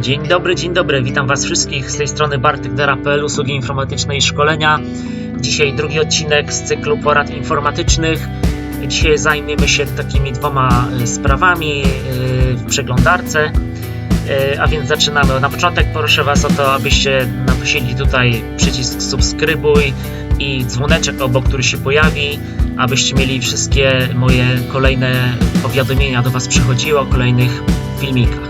Dzień dobry, dzień dobry. Witam Was wszystkich z tej strony Bartek Dera.pl, usługi informatyczne i szkolenia. Dzisiaj drugi odcinek z cyklu porad informatycznych. Dzisiaj zajmiemy się takimi dwoma y, sprawami y, w przeglądarce. Y, A więc zaczynamy. Na początek proszę Was o to, abyście napisali tutaj przycisk subskrybuj i dzwoneczek obok, który się pojawi, abyście mieli wszystkie moje kolejne powiadomienia do Was przychodziły o kolejnych filmikach.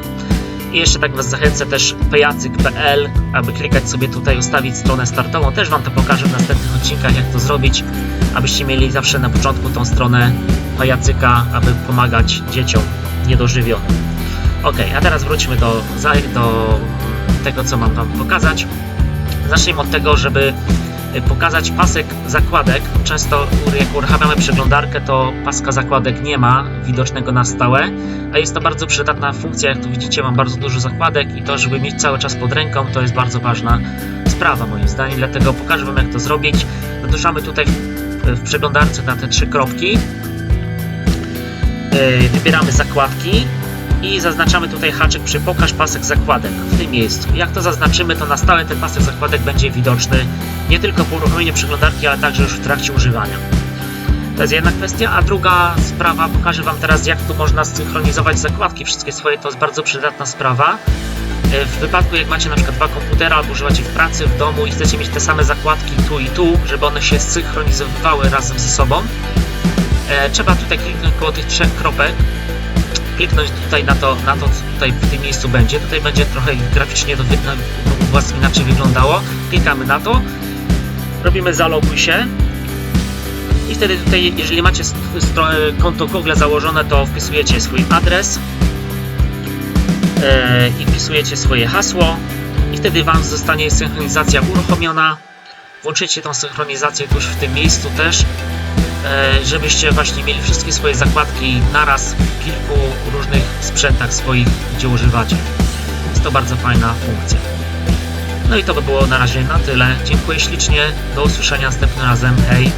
I jeszcze tak Was zachęcę też pejacyk.pl, aby klikać sobie tutaj, ustawić stronę startową. Też Wam to pokażę w następnych odcinkach, jak to zrobić, abyście mieli zawsze na początku tą stronę pajacyka, aby pomagać dzieciom niedożywionym. Ok, a teraz wróćmy do, do tego, co mam Wam pokazać. Zacznijmy od tego, żeby pokazać pasek zakładek. Często jak uruchamiamy przeglądarkę, to paska zakładek nie ma widocznego na stałe, a jest to bardzo przydatna funkcja. Jak tu widzicie, mam bardzo dużo zakładek i to, żeby mieć cały czas pod ręką, to jest bardzo ważna sprawa moim zdaniem, dlatego pokażę Wam jak to zrobić. Naduszamy tutaj w, przeglądarce na te trzy kropki. Yy, Wybieramy zakładki i zaznaczamy tutaj haczyk przy pokaż pasek zakładek w tym miejscu. Jak to zaznaczymy, to na stałe ten pasek zakładek będzie widoczny nie tylko po uruchomieniu przeglądarki, ale także już w trakcie używania. To jest jedna kwestia, a druga sprawa, pokażę Wam teraz jak tu można synchronizować zakładki wszystkie swoje, to jest bardzo przydatna sprawa. E, W wypadku jak macie na przykład dwa komputera albo używacie w pracy, w domu i chcecie mieć te same zakładki tu i tu, żeby one się synchronizowały razem ze sobą, e, trzeba tutaj kliknąć koło tych trzech kropek, kliknąć tutaj na to, na to co tutaj w tym miejscu będzie. Tutaj będzie trochę graficznie to wy- u inaczej wyglądało. Klikamy na to, robimy zaloguj się i wtedy tutaj, jeżeli macie konto Google założone, to wpisujecie swój adres e, i wpisujecie swoje hasło i wtedy Wam zostanie synchronizacja uruchomiona. Włączycie tą synchronizację tuż w tym miejscu też, żebyście właśnie mieli wszystkie swoje zakładki naraz w kilku różnych sprzętach swoich, gdzie używacie. Jest to bardzo fajna funkcja. No i to by było na razie na tyle. Dziękuję ślicznie. Do usłyszenia następnym razem. Hej!